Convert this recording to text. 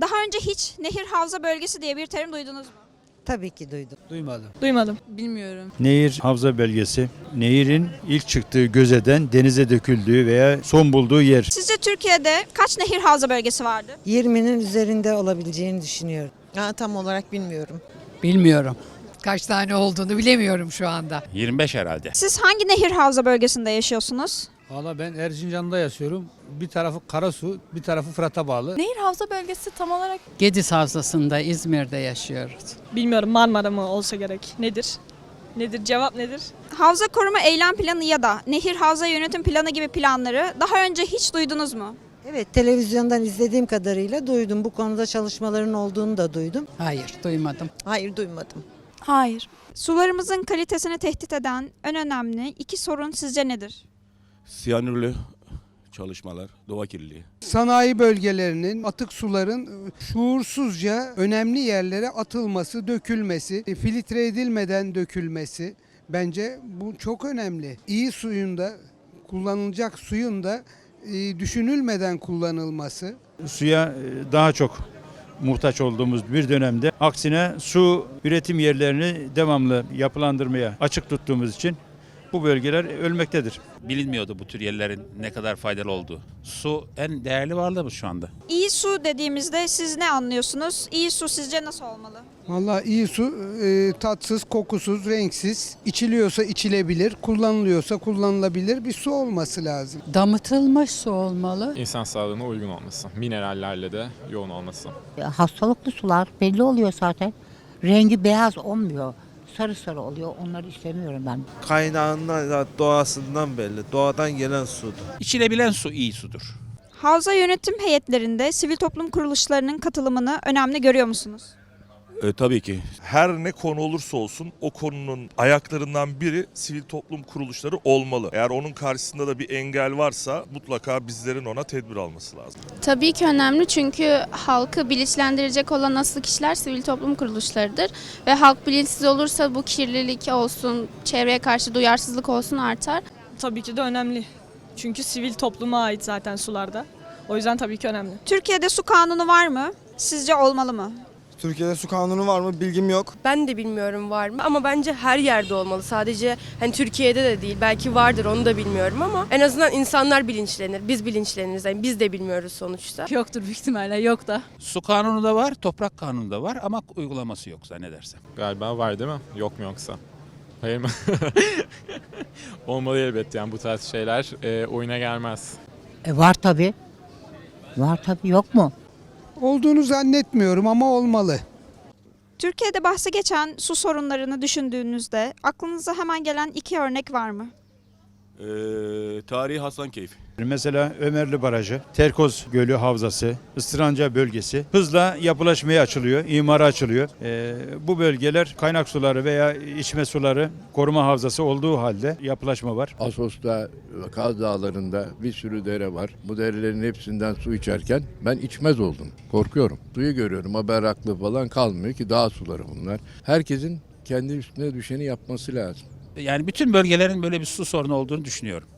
Daha önce hiç nehir havza bölgesi diye bir terim duydunuz mu? Tabii ki duydum. Duymadım. Duymadım. Bilmiyorum. Nehir havza belgesi, nehirin ilk çıktığı gözeden denize döküldüğü veya son bulduğu yer. Sizce Türkiye'de kaç nehir havza bölgesi vardı? 20'nin üzerinde olabileceğini düşünüyorum. Ha, tam olarak bilmiyorum. Bilmiyorum. Kaç tane olduğunu bilemiyorum şu anda. 25 herhalde. Siz hangi nehir havza bölgesinde yaşıyorsunuz? Valla ben Erzincan'da yaşıyorum. Bir tarafı Karasu, bir tarafı Fırat'a bağlı. Nehir havza bölgesi tam olarak Gediz Havzası'nda İzmir'de yaşıyoruz. bilmiyorum Marmara mı olsa gerek. Nedir? Nedir? Cevap nedir? Havza koruma eylem planı ya da nehir havza yönetim planı gibi planları daha önce hiç duydunuz mu? Evet televizyondan izlediğim kadarıyla duydum. Bu konuda çalışmaların olduğunu da duydum. Hayır, duymadım. Hayır duymadım. Hayır. Sularımızın kalitesini tehdit eden en önemli iki sorun sizce nedir? Siyanürlü çalışmalar, doğa kirliliği. sanayi bölgelerinin atık suların e, şuursuzca önemli yerlere atılması, dökülmesi, e, filtre edilmeden dökülmesi bence bu çok önemli. İyi suyun da kullanılacak suyun da e, düşünülmeden kullanılması. Suya daha çok muhtaç olduğumuz bir dönemde aksine su üretim yerlerini devamlı yapılandırmaya açık tuttuğumuz için bu bölgeler ölmektedir. Bilinmiyordu bu tür yerlerin ne kadar faydalı olduğu. Su en değerli varlığımız şu anda. İyi su dediğimizde siz ne anlıyorsunuz? İyi su sizce nasıl olmalı? Vallahi iyi su e, tatsız, kokusuz, renksiz, içiliyorsa içilebilir, kullanılıyorsa kullanılabilir bir su olması lazım. Damıtılmış su olmalı. İnsan sağlığına uygun olması, minerallerle de yoğun olması. Hastalıklı sular belli oluyor zaten. Rengi beyaz olmuyor. Sarı sarı oluyor. Onları istemiyorum ben. Kaynağından, doğasından belli. Doğadan gelen sudur. İçilebilen su iyi sudur. Havza yönetim heyetlerinde sivil toplum kuruluşlarının katılımını önemli görüyor musunuz? E, tabii ki. her ne konu olursa olsun o konunun ayaklarından biri sivil toplum kuruluşları olmalı. Eğer onun karşısında da bir engel varsa mutlaka bizlerin ona tedbir alması lazım. Tabii ki önemli çünkü halkı bilinçlendirecek olan asıl kişiler sivil toplum kuruluşlarıdır. Ve halk bilinçsiz olursa bu kirlilik olsun, çevreye karşı duyarsızlık olsun artar. Tabii ki de önemli. Çünkü sivil topluma ait zaten sularda. O yüzden tabii ki önemli. Türkiye'de su kanunu var mı? Sizce olmalı mı? Türkiye'de su kanunu var mı bilgim yok. Ben de bilmiyorum var mı ama bence her yerde olmalı. Sadece hani Türkiye'de de değil. Belki vardır onu da bilmiyorum ama en azından insanlar bilinçlenir. Biz bilinçleniriz. Yani biz de bilmiyoruz sonuçta. Yoktur büyük ihtimalle yok da. Su kanunu da var, toprak kanunu da var ama uygulaması yok zannedersem. Galiba var değil mi? Yok mu yoksa? Hayır mı? Olmalı elbet yani bu tarz şeyler e, oyuna gelmez. E var tabii. Var tabii yok mu? Olduğunu zannetmiyorum ama olmalı. Türkiye'de bahse geçen su sorunlarını düşündüğünüzde aklınıza hemen gelen iki örnek var mı? E, tarihi Hasankeyf. Mesela Ömerli Barajı, Terkoz Gölü Havzası, Istıranca bölgesi hızla yapılaşmaya açılıyor, imara açılıyor. Ee, bu bölgeler kaynak suları veya içme suları koruma havzası olduğu halde yapılaşma var. Asos'ta, Kaz Dağları'nda bir sürü dere var. Bu derelerin hepsinden su içerken ben içmez oldum. Korkuyorum. Suyu görüyorum haber aklı falan kalmıyor ki dağ suları bunlar. Herkesin kendi üstüne düşeni yapması lazım. Yani bütün bölgelerin böyle bir su sorunu olduğunu düşünüyorum.